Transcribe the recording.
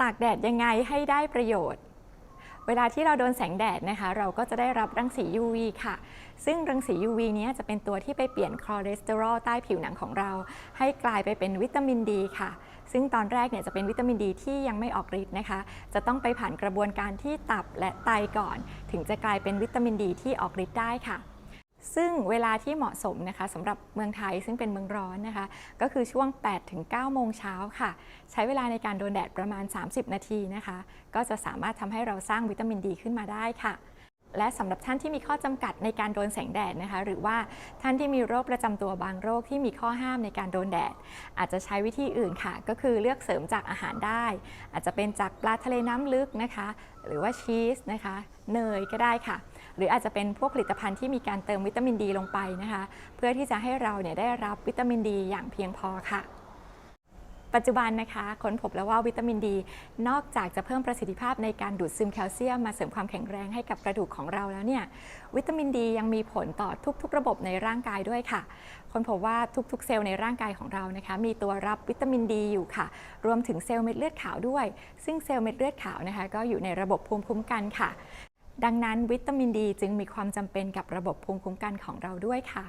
ตากแดดยังไงให้ได้ประโยชน์ เวลาที่เราโดนแสงแดดนะคะ เราก็จะได้รับรังสี UV ค่ะ ซึ่งรังสี UV เนี้ยจะเป็นตัวที่ไปเปลี่ยนคอเลสเตอรอลใต้ผิวหนังของเรา ให้กลายไปเป็นวิตามินดีค่ะ ซึ่งตอนแรกเนี่ยจะเป็นวิตามินดีที่ยังไม่ออกฤทธิ์นะคะ จะต้องไปผ่านกระบวนการที่ตับและไตก่อน ถึงจะกลายเป็นวิตามินดีที่ออกฤทธิ์ได้ค่ะ ซึ่งเวลาที่เหมาะสมนะคะสำหรับเมืองไทยซึ่งเป็นเมืองร้อนนะคะ ก็คือช่วง 8 ถึง 9 โมงเช้าค่ะ ใช้เวลาในการโดนแดดประมาณ 30 นาทีนะคะ ก็จะสามารถทำให้เราสร้างวิตามินดีขึ้นมาได้ค่ะ และสำหรับท่านที่มีข้อจำกัดในการโดนแสงแดดนะคะ หรือว่าท่านที่มีโรคประจำตัวบางโรคที่มีข้อห้ามในการโดนแดด อาจจะใช้วิธีอื่นค่ะ ก็คือเลือกเสริมจากอาหารได้ อาจจะเป็นจากปลาทะเลน้ำลึกนะคะ หรือว่าชีสนะคะ เนยก็ได้ค่ะ หรืออาจจะเป็นพวกผลิตภัณฑ์ที่มีการเติมวิตามินดีลงไปนะคะ เพื่อที่จะให้เราเนี่ยได้รับวิตามินดีอย่างเพียงพอค่ะปัจจุบันนะคะค้นพบแล้วว่าวิตามินดี นอกจากจะเพิ่มประสิทธิภาพในการดูดซึมแคลเซียมมาเสริมความแข็งแรงให้กับกระดูกของเราแล้วเนี่ยวิตามินดียังมีผลต่อทุกๆ ระบบในร่างกายด้วยค่ะค้นพบว่าทุกๆ เซลล์ในร่างกายของเรานะคะ มีตัวรับวิตามินดีอยู่ค่ะ รวมถึงเซลล์เม็ดเลือดขาวด้วย ซึ่งเซลล์เม็ดเลือดขาวนะคะ ก็อยู่ในระบบภูมิคุ้มกันค่ะ ดังนั้นวิตามินดีจึงมีความจำเป็นกับระบบภูมิคุ้มกันของเราด้วยค่ะ